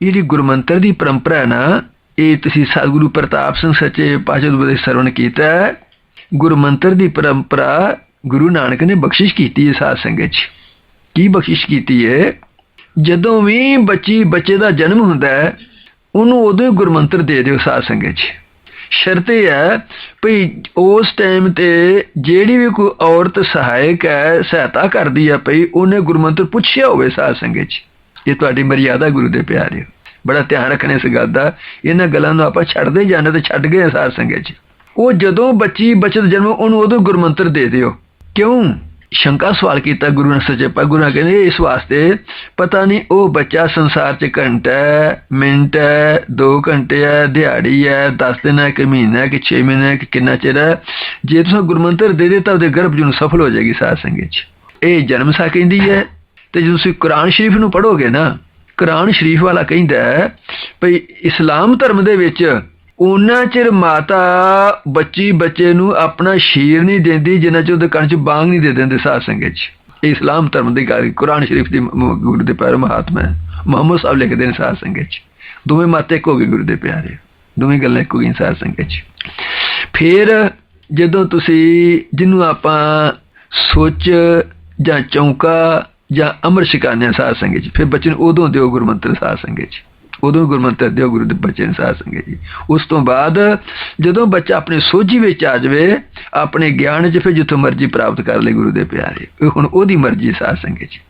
ਇਹ ਜਿਹੜੀ ਗੁਰਮੰਤਰ ਦੀ ਪਰੰਪਰਾ ਹੈ ਨਾ ਇਹ ਤੁਸੀਂ ਸਤਿਗੁਰੂ ਪ੍ਰਤਾਪ ਸਿੰਘ ਸੱਚੇ ਪਾਤਸ਼ਾਹ ਦੇ ਸਰਵਣ ਕੀਤਾ ਹੈ। ਗੁਰਮੰਤਰ ਦੀ ਪਰੰਪਰਾ ਗੁਰੂ ਨਾਨਕ ਨੇ ਬਖਸ਼ਿਸ਼ ਕੀਤੀ ਹੈ ਸਾਧ ਸੰਗਤ 'ਚ ਕੀ ਬਖਸ਼ਿਸ਼ ਕੀਤੀ ਹੈ ਜਦੋਂ ਵੀ ਬੱਚੀ ਬੱਚੇ ਦਾ ਜਨਮ ਹੁੰਦਾ ਹੈ ਉਹਨੂੰ ਉਦੋਂ ਹੀ ਗੁਰਮੰਤਰ ਦੇ ਦਿਓ ਸਾਧ ਸੰਗਤ 'ਚ ਸ਼ਰਤ ਇਹ ਹੈ ਭਈ ਉਸ ਟਾਈਮ ਤੇ ਜਿਹੜੀ ਵੀ ਕੋਈ ਔਰਤ ਸਹਾਇਕ ਹੈ ਸਹਾਇਤਾ ਕਰਦੀ ਹੈ ਭਈ ਉਹਨੇ ਗੁਰਮੰਤਰ ਪੁੱਛਿਆ ਹੋਵੇ ਸਾਧ ਸੰਗਤ 'ਚ ਇਹ ਤੁਹਾਡੀ ਮਰਿਆਦਾ ਗੁਰੂ ਦੇ ਪਿਆਰਿਓ ਬੜਾ ਧਿਆਨ ਰੱਖਣਾ ਇਸ ਗੱਲ ਦਾ। ਇਹਨਾਂ ਗੱਲਾਂ ਨੂੰ ਆਪਾਂ ਛੱਡਦੇ ਜਾਂਦੇ ਤੇ ਛੱਡ ਗਏ ਸਾਧ ਸੰਗਤ 'ਚ। ਉਹ ਜਦੋਂ ਬੱਚੀ ਬੱਚੇ ਜਨਮ ਉਹਨੂੰ ਉਦੋਂ ਗੁਰਮੰਤਰ ਦੇ ਦਿਓ। ਕਿਉਂ? ਸ਼ੰਕਾ ਸਵਾਲ ਕੀਤਾ ਗੁਰੂ ਨੇ ਸੱਚੇ ਪਾਤਸ਼ਾਹ ਗੁਰੂ ਕਹਿੰਦੇ ਇਸ ਵਾਸਤੇ ਪਤਾ ਨਹੀਂ ਉਹ ਬੱਚਾ ਸੰਸਾਰ 'ਚ ਘੰਟਾ ਮਿੰਟ ਹੈ 2 ਘੰਟੇ ਹੈ, ਦਿਹਾੜੀ ਹੈ 10 ਦਿਨ ਹੈ ਕਿ ਮਹੀਨਾ ਹੈ ਕਿ 6 ਮਹੀਨੇ ਹੈ ਕਿ ਕਿੰਨਾ ਚਿਰ ਹੈ। ਜੇ ਤੁਸੀਂ ਗੁਰਮੰਤਰ ਦੇ ਦਿੱਤਾ ਉਹਦੇ ਗਰਭ ਜੂ ਸਫਲ ਹੋ ਜਾਏਗੀ ਸਾਧ ਸੰਗਤ 'ਚ। ਇਹ ਜਨਮ ਸਾ ਕਹਿੰਦੀ ਹੈ ਤੇ ਜਦੋਂ ਤੁਸੀਂ ਕੁਰਾਨ ਸ਼ਰੀਫ ਨੂੰ ਪੜੋਗੇ ਨਾ, ਕੁਰਾਨ ਸ਼ਰੀਫ ਵਾਲਾ ਕਹਿੰਦਾ ਹੈ ਭਈ ਇਸਲਾਮ ਧਰਮ ਦੇ ਵਿੱਚ ਉਹਨਾਂ ਚਿਰ ਮਾਤਾ ਬੱਚੀ ਬੱਚੇ ਨੂੰ ਆਪਣਾ ਸ਼ੀਰ ਨਹੀਂ ਦਿੰਦੀ, ਜਿੰਨਾ ਚਿਰ ਉਹਦੇ ਕੰਨ 'ਚ ਬਾਂਗ ਨਹੀਂ ਦੇ ਦਿੰਦੇ ਸਾਧ ਸੰਗਤ 'ਚ। ਇਹ ਇਸਲਾਮ ਧਰਮ ਦੀ ਗੱਲ, ਕੁਰਾਨ ਸ਼ਰੀਫ ਦੀ ਗੁਰੂ ਦੇ ਪਿਆਰੇ ਮਹਾਤਮਾ ਹੈ। ਮੁਹੰਮਦ ਸਾਹਿਬ ਲਿਖਦੇ ਨੇ ਸਾਧ ਸੰਗਤ 'ਚ। ਦੋਵੇਂ ਮਾਤੇ ਇੱਕੋ ਗਏ ਗੁਰੂ ਦੇ ਪਿਆਰੇ। ਦੋਵੇਂ ਗੱਲਾਂ ਇੱਕੋ ਗਈਆਂ ਸਾਧ ਸੰਗਤ 'ਚ। ਫਿਰ ਜਦੋਂ ਤੁਸੀਂ, ਜਿਹਨੂੰ ਆਪਾਂ ਸੋਚ ਜਾਂ ਚੌਂਕਾ ਜਾਂ ਅਮਰ ਛਕਾਉਂਦੇ ਹਾਂ ਸਾਧ ਸੰਗਤ 'ਚ ਫਿਰ ਬੱਚੇ ਨੂੰ ਉਦੋਂ ਦਿਓ ਗੁਰਮੰਤਰ ਸਾਧ ਸੰਗਤ 'ਚ ਉਦੋਂ ਗੁਰਮੰਤਰ ਦਿਓ ਗੁਰੂ ਦੇ ਬੱਚੇ ਨੂੰ ਸਾਧ ਸੰਗਤ ਜੀ। ਉਸ ਤੋਂ ਬਾਅਦ ਜਦੋਂ ਬੱਚਾ ਆਪਣੇ ਸੋਝੀ ਵਿੱਚ ਆ ਜਾਵੇ, ਆਪਣੇ ਗਿਆਨ 'ਚ ਫਿਰ ਜਿੱਥੋਂ ਮਰਜ਼ੀ ਪ੍ਰਾਪਤ ਕਰ ਲੇ ਗੁਰੂ ਦੇ ਪਿਆਰੇ। ਹੁਣ ਉਹਦੀ ਮਰਜ਼ੀ ਹੈ ਸਾਧ ਸੰਗਤ 'ਚ